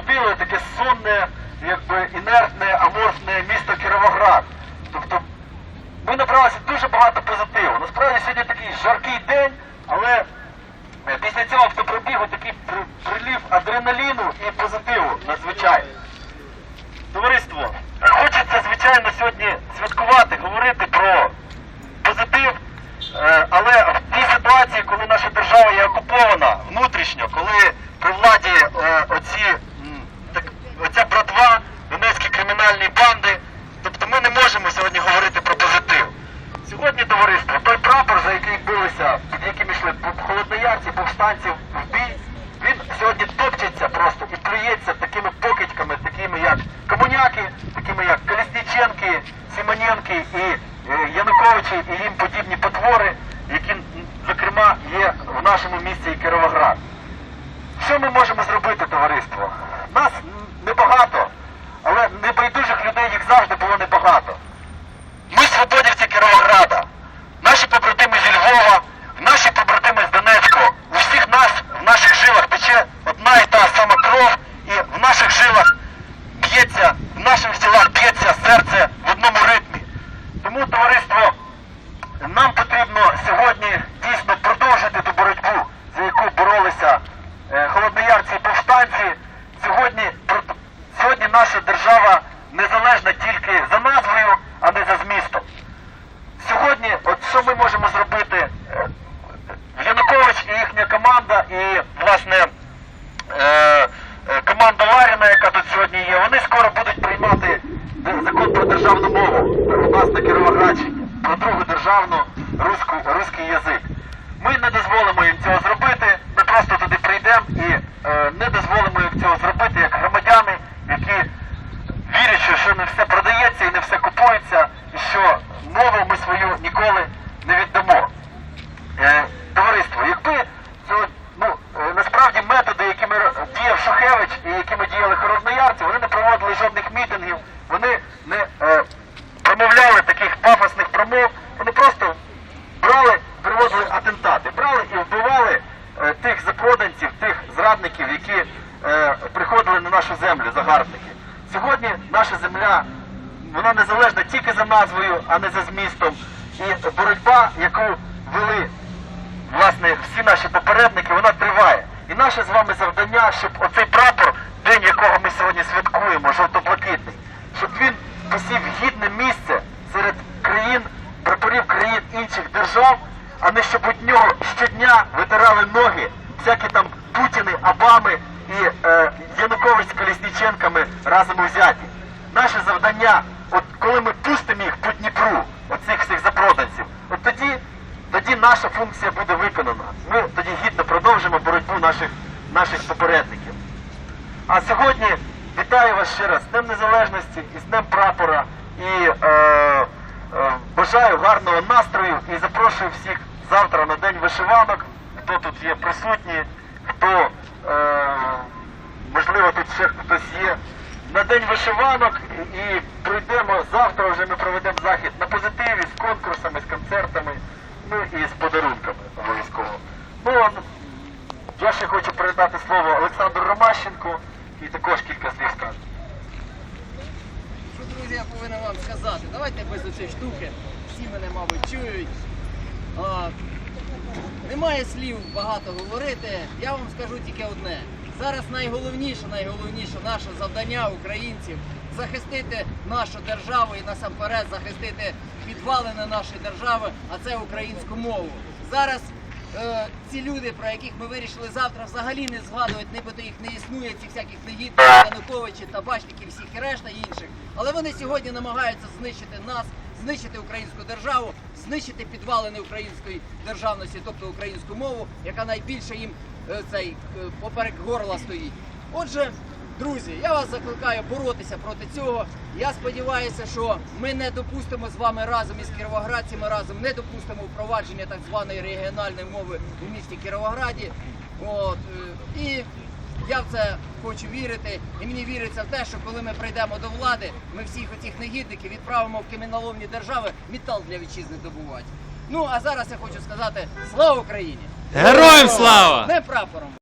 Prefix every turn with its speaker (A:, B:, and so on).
A: розбудили таке сонне, якби інертне, аморфне місто Кіровоград. Тобто ми набралися дуже багато позитиву. Насправді сьогодні такий жаркий день, але е, після цього автопробігу такий при- прилив адреналіну і позитиву надзвичайно. Товариство, хочеться, звичайно, сьогодні святкувати, говорити про позитив, е, але в тій ситуації, коли наша держава є окупована внутрішньо, коли при владі е, оці, м, так, оця братва, донецькі кримінальні банди, тобто ми не можемо сьогодні говорити про позитив. Сьогодні, товариство, той прапор, за який билися, під яким йшли холодноярці, повстанців в бій, він сьогодні топчеться просто і плюється такими покидьками, такими як комуняки, такими як Колісніченки, Симоненки і е, Януковичі і їм подібні потвори, які, зокрема, є в нашому місті Кіровоград. Що ми можемо зробити, товариство? Нас небагато, але небайдужих людей їх завжди було небагато. Ми свободівці Кіровограда, наші побратими зі Львова, наші побратими з Донецького. У всіх нас в наших жилах тече одна і та сама кров, і в наших жилах б'ється, в наших тілах б'ється серце в одному ритмі. Тому, товариство, нам потрібно сьогодні дійсно продовжити ту боротьбу, за яку боролися е, холодноярці і повстанці. Сьогодні, сьогодні наша держава незалежна тільки за назвою, а не за змістом. Сьогодні, от що ми можемо зробити? Е, Янукович і їхня команда, і власне е, команда Ларіна, яка тут сьогодні є, вони скоро будуть приймати закон про державну мову у нас на про другу державну руську, руський язик. Ми не дозволимо їм цього зробити, ми просто туди прийдемо і е, не дозволимо їм цього зробити як громадяни, які вірять, що, не все продається і не все купується, і що мову ми свою ніколи не віддамо. Е, товариство, якби цього, ну, е, насправді методи, якими діяв Шухевич і якими діяли хорозноярці, вони не проводили жодних мітингів, вони не е, промовляли таких пафосних промов, вони просто проводили атентати, брали і вбивали е, тих запроданців, тих зрадників, які е, приходили на нашу землю, загарбники. Сьогодні наша земля вона незалежна тільки за назвою, а не за змістом. І боротьба, яку вели власне всі наші попередники, вона триває. І наше з вами завдання, щоб оцей прапор, день якого ми сьогодні святкуємо, жовто-блакитний, щоб він посів гідне місце серед країн, прапорів країн інших держав, а не щоб від нього щодня витирали ноги всякі там Путіни, Обами і е, Янукович з Колісніченками разом узяті. Наше завдання, от коли ми пустимо їх по Дніпру, оцих всіх запроданців, от тоді тоді наша функція буде виконана. Ми тоді гідно продовжимо боротьбу наших, наших попередників. А сьогодні вітаю вас ще раз з Днем Незалежності і з Днем прапора. І е, е, бажаю гарного настрою і запрошую всіх завтра на День вишиванок, хто тут є присутні, хто е, можливо тут ще хтось є. На день вишиванок і пройдемо завтра. Вже ми проведемо захід на позитиві з конкурсами, з концертами, ну і з подарунками обов'язково. Ну я ще хочу передати слово Олександру Ромащенку і також кілька слів скаже.
B: Що, друзі, я повинен вам сказати? Давайте без оцієї штуки. Всі мене, мабуть, чують. Немає слів багато говорити. Я вам скажу тільки одне. Зараз найголовніше, найголовніше наше завдання українців захистити нашу державу і насамперед захистити підвалини нашої держави, а це українську мову. Зараз е, ці люди, про яких ми вирішили завтра взагалі не згадувати, нібито їх не існує, ці всяких негідників, Януковичів, табачників, всіх і решта інших. Але вони сьогодні намагаються знищити нас, знищити українську державу, знищити підвалини української державності, тобто українську мову, яка найбільше їм е, цей е, поперек горла стоїть. Отже, друзі, я вас закликаю боротися проти цього. Я сподіваюся, що ми не допустимо з вами разом із кіровоградцями разом не допустимо впровадження так званої регіональної мови у місті Кіровограді. От е, і я в це хочу вірити, і мені віриться в те, що коли ми прийдемо до влади, ми всіх оцих негідників відправимо в каміноломні держави метал для вітчизни добувати. Ну а зараз я хочу сказати слава Україні!
C: Героям слава!
B: Не прапором!